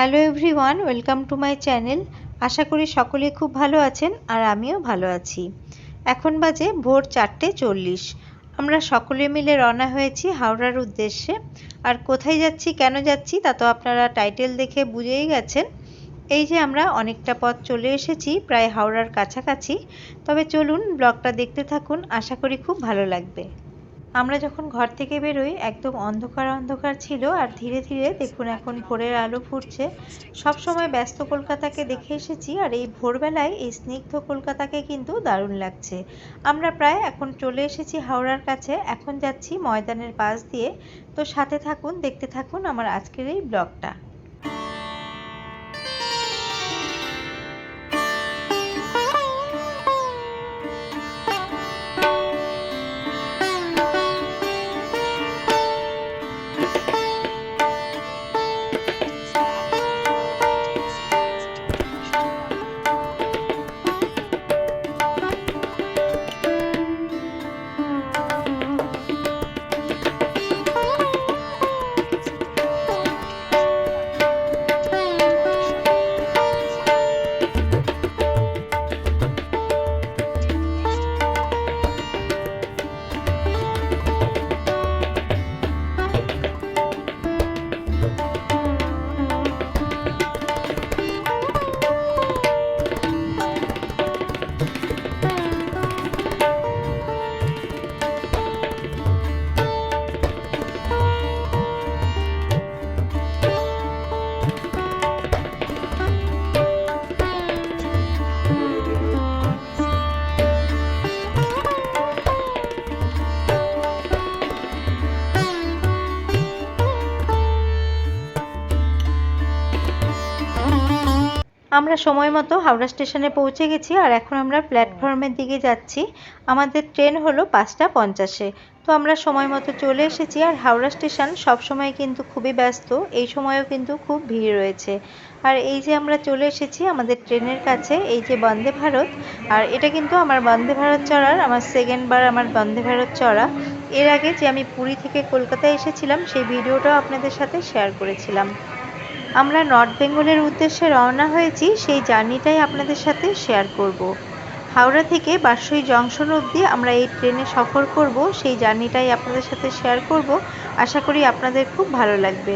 Hello everyone welcome to my channel আশা করি সকলে খুব ভালো আছেন আর আমিও ভালো আছি। এখন বাজে ভোর চারটে চল্লিশ। আমরা সকলে মিলে রওনা হয়েছি হাওড়ার উদ্দেশ্যে। আর কোথায় যাচ্ছি, কেন যাচ্ছি, তা তো আপনারা টাইটেল দেখে বুঝেই গেছেন। এই যে আমরা অনেকটা পথ চলে এসেছি, প্রায় হাওড়ার কাছাকাছি। তবে চলুন ব্লগটা দেখতে থাকুন, আশা করি খুব ভালো লাগবে। আমরা যখন ঘর থেকে বেরোই, একদম অন্ধকার অন্ধকার ছিল আর ধীরে ধীরে দেখুন এখন ভোরের আলো ফুটছে। সব সময় ব্যস্ত কলকাতাকে দেখে এসেছি আর এই ভোরবেলায় এই স্নিগ্ধ কলকাতাকে কিন্তু দারুণ লাগছে। আমরা প্রায় এখন চলে এসেছি হাওড়ার কাছে। এখন যাচ্ছি ময়দানের পাশ দিয়ে। তো সাথে থাকুন, দেখতে থাকুন আমার আজকের এই ব্লগটা। আমরা সময় মতো হাওড়া স্টেশনে পৌঁছে গেছি আর এখন আমরা প্ল্যাটফর্মের দিকে যাচ্ছি। আমাদের ট্রেন হলো পাঁচটা পঞ্চাশে। তো আমরা সময় মতো চলে এসেছি আর হাওড়া স্টেশন সব সময় কিন্তু খুবই ব্যস্ত, এই সময়ও কিন্তু খুব ভিড় রয়েছে। আর এই যে আমরা চলে এসেছি আমাদের ট্রেনের কাছে, এই যে বন্দে ভারত, আর এটা কিন্তু আমার বন্দে ভারত চড়ার, আমার সেকেন্ড বার আমার বন্দে ভারত চড়া। এর আগে যে আমি পুরী থেকে কলকাতায় এসেছিলাম, সেই ভিডিওটাও আপনাদের সাথে শেয়ার করেছিলাম। আমরা নর্থ বেঙ্গলের উদ্দেশ্যে রওনা হয়েছি, সেই জার্নিটাই আপনাদের সাথে শেয়ার করব। হাওড়া থেকে বারসই জংশন অবধি আমরা এই ট্রেনে সফর করব, সেই জার্নিটাই আপনাদের সাথে শেয়ার করব আশা করি আপনাদের খুব ভালো লাগবে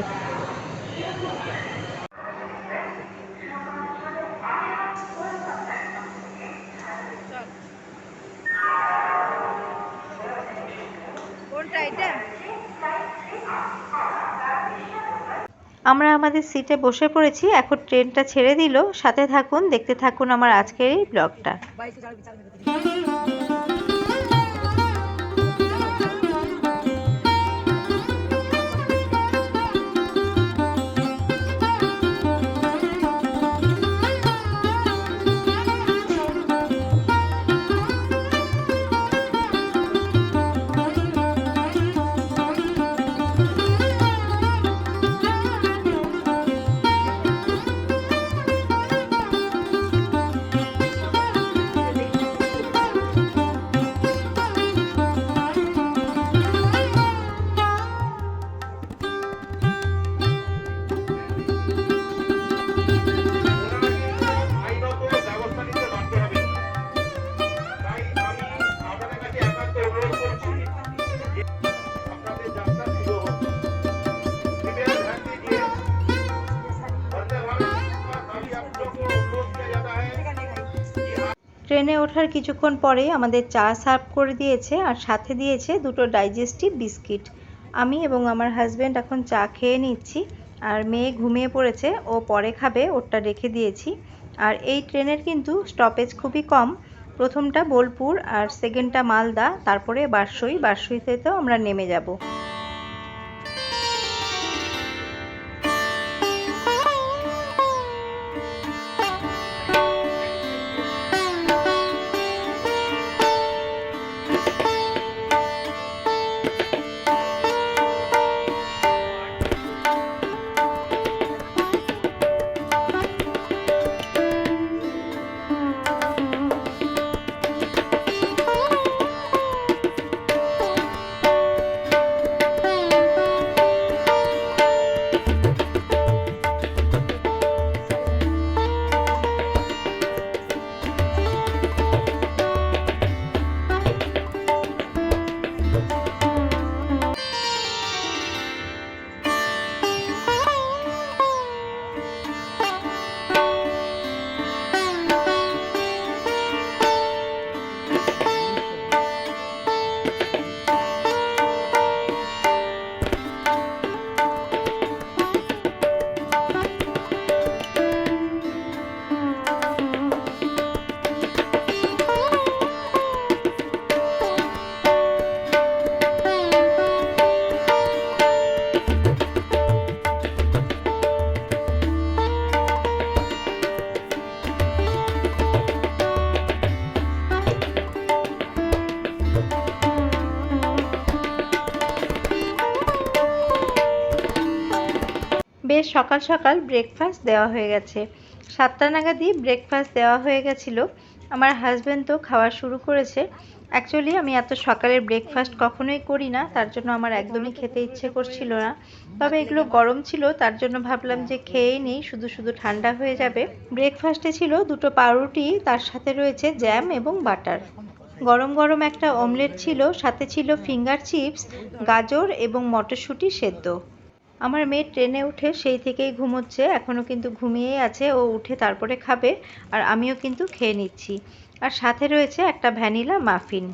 আমরা আমাদের সিটে বসে পড়েছি, এখন ট্রেনটা ছেড়ে দিল। সাথে থাকুন, দেখতে থাকুন আমার আজকের এই ব্লগটা ট্রেনে ওঠার কিছুক্ষণ পরেই আমাদের চা সার্ভ করে দিয়েছে আর সাথে দিয়েছে দুটো ডাইজেস্টিভ বিস্কিট। আমি এবং আমার হাজব্যান্ড এখন চা খেয়ে নিচ্ছি আর মেয়ে ঘুমিয়ে পড়েছে, ও পরে খাবে, ওরটা রেখে দিয়েছি। আর এই ট্রেনের কিন্তু স্টপেজ খুবই কম। প্রথমটা বোলপুর আর সেকেন্ডটা মালদা, তারপরে বারসই। বারসইতেও আমরা নেমে যাব। সকাল সকাল ব্রেকফাস্ট দেওয়া হয়ে গেছে। সাতটা নাগাদই ব্রেকফাস্ট দেওয়া হয়ে গেছিল। আমার হাজব্যান্ড তো খাওয়া শুরু করেছে। অ্যাকচুয়ালি আমি এত সকালের ব্রেকফাস্ট কখনোই করি না, তার জন্য আমার একদমই খেতে ইচ্ছে করছিল না। তবে এগুলো গরম ছিল, তার জন্য ভাবলাম যে খেয়েই নেই, শুধু শুধু ঠান্ডা হয়ে যাবে। ব্রেকফাস্টে ছিল দুটো পাউরুটি, তার সাথে রয়েছে জ্যাম এবং বাটার গরম গরম একটা অমলেট ছিল, সাথে ছিল ফিঙ্গার চিপস গাজর এবং মটরশুঁটি সেদ্ধ। আমার মেয়ে ট্রেনে উঠে সেই থেকেই ঘুমোচ্ছে। এখনও কিন্তু ঘুমিয়েই আছে, ও উঠে তারপরে খাবে, আর আমিও কিন্তু খেয়ে নিচ্ছি। আর সাথে রয়েছে একটা ভ্যানিলা মাফিন।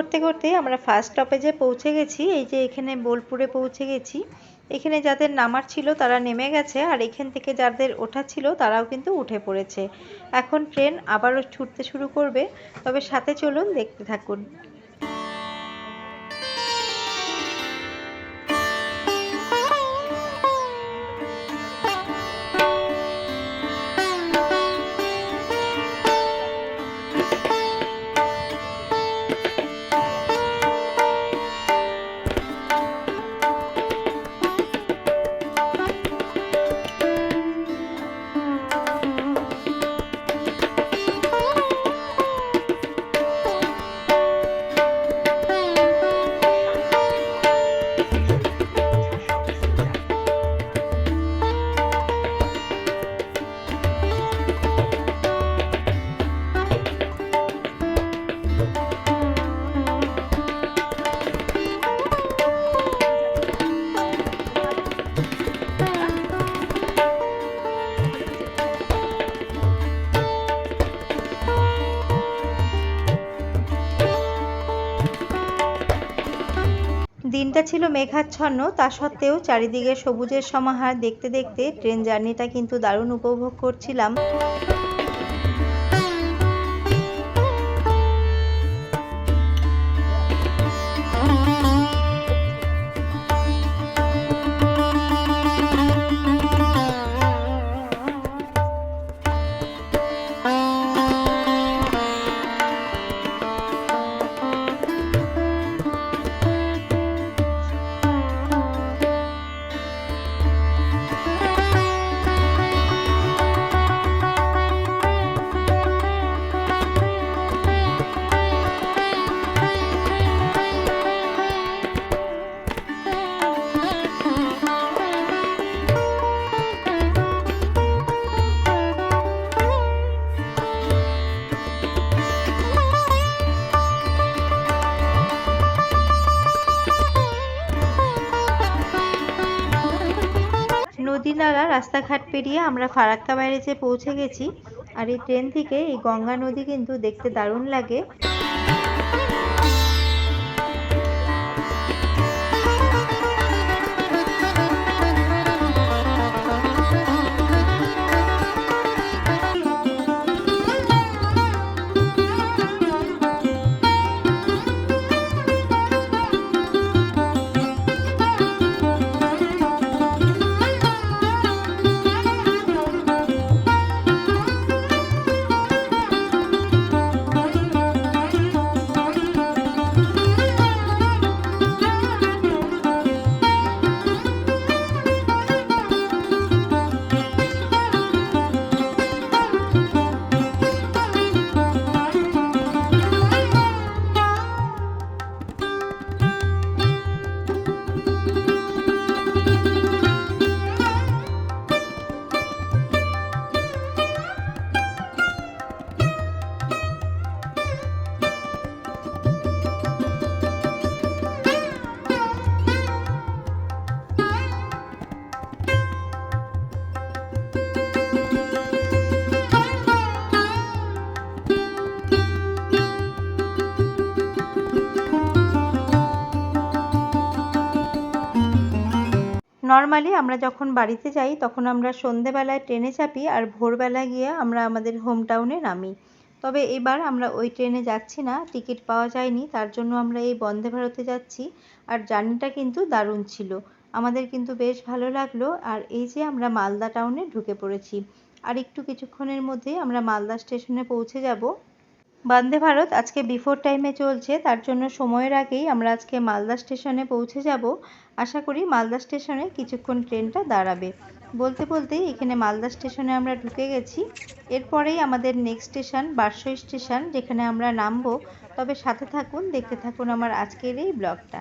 করতে করতে আমরা ফার্স্ট স্টপেজে পৌঁছে গেছি, এই যে এখানে বোলপুরে পৌঁছে গেছি, এখানে যাদের নামার ছিল তারা নেমে গেছে আর এখান থেকে যাদের ওঠা ছিল তারাও কিন্তু উঠে পড়েছে। এখন ট্রেন আবারও ছুটতে শুরু করবে, তবে সাথে চলুন দেখতে থাকুন। ছিল মেঘাচ্ছন্ন, তা সত্ত্বেও চারিদিকে সবুজের সমাহার দেখতে দেখতে ট্রেন জার্নিটা কিন্তু দারুণ উপভোগ করছিলাম। নদী নালা রাস্তাঘাট পেরিয়ে আমরা ফারাক্কা ব্যারেজে পৌঁছে গেছি, আর এই ট্রেন থেকে এই গঙ্গা নদী কিন্তু দেখতে দারুণ লাগে। নর্মালি আমরা যখন বাড়িতে যাই, তখন আমরা সন্ধেবেলায় ট্রেনে চাপি আর ভোরবেলা গিয়ে আমরা আমাদের হোম টাউনে নামি। তবে এবার আমরা ওই ট্রেনে যাচ্ছি না, টিকিট পাওয়া যায়নি, তার জন্য আমরা এই বন্দে ভারতে যাচ্ছি। আর জার্নিটা কিন্তু দারুণ ছিল। আমাদের কিন্তু বেশ ভালো লাগল। আর এই যে আমরা মালদা টাউনে ঢুকে পড়েছি। আর একটু কিছুক্ষণের মধ্যেই আমরা মালদা স্টেশনে পৌঁছে যাব। বন্দে ভারত আজকে বিফোর টাইমে চলছে, তার জন্য সময়ের আগেই আমরা আজকে মালদা স্টেশনে পৌঁছে যাব। আশা করি মালদা স্টেশনে কিছুক্ষণ ট্রেনটা দাঁড়াবে। বলতে বলতেই এখানে মালদা স্টেশনে আমরা ঢুকে গেছি। এরপরেই আমাদের নেক্সট স্টেশন বারসই স্টেশন যেখানে আমরা নামবো। তবে সাথে থাকুন, দেখতে থাকুন আমার আজকের এই ব্লগটা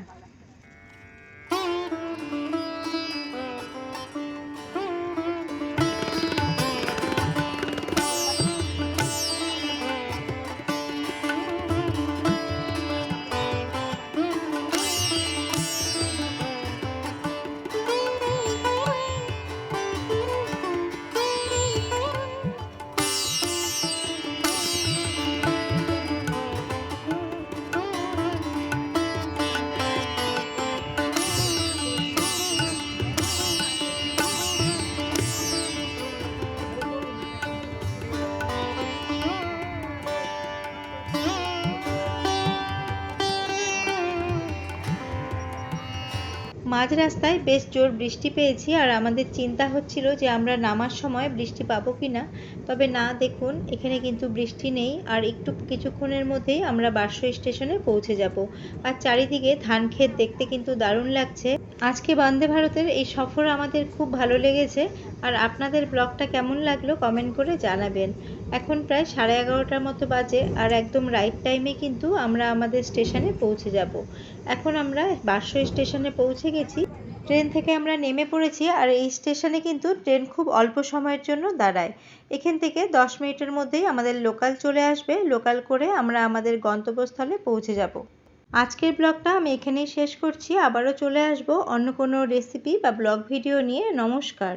মাঝ রাস্তায় বেশ জোর বৃষ্টি পেয়েছি আর আমাদের চিন্তা হচ্ছিল যে আমরা নামার সময় বৃষ্টি পাবো কি না তবে না, দেখুন, এখানে কিন্তু বৃষ্টি নেই আর একটু কিছুক্ষণের মধ্যেই আমরা বার্ষ স্টেশনে পৌঁছে যাব। আর চারিদিকে ধান ক্ষেত দেখতে কিন্তু দারুণ লাগছে। আজকে বন্দে ভারতের এই সফর আমাদের খুব ভালো লেগেছে। আর আপনাদের ব্লগটা কেমন লাগল কমেন্ট করে জানাবেন। এখন প্রায় সাড়ে এগারোটার মতো বাজে আর একদম রাইট টাইমে কিন্তু আমরা আমাদের স্টেশনে পৌঁছে যাব। এখন আমরা বারসো স্টেশনে পৌঁছে গেছি। ট্রেন থেকে আমরা নেমে পড়েছি আর এই স্টেশনে কিন্তু ট্রেন খুব অল্প সময়ের জন্য দাঁড়ায়। এখান থেকে দশ মিনিটের মধ্যেই আমাদের লোকাল চলে আসবে। লোকাল করে আমরা আমাদের গন্তব্যস্থলে পৌঁছে যাব। আজকের ব্লগটা আমি এখানেই শেষ করছি। আবারও চলে আসব অন্য কোনো রেসিপি বা ব্লগ ভিডিও নিয়ে। নমস্কার।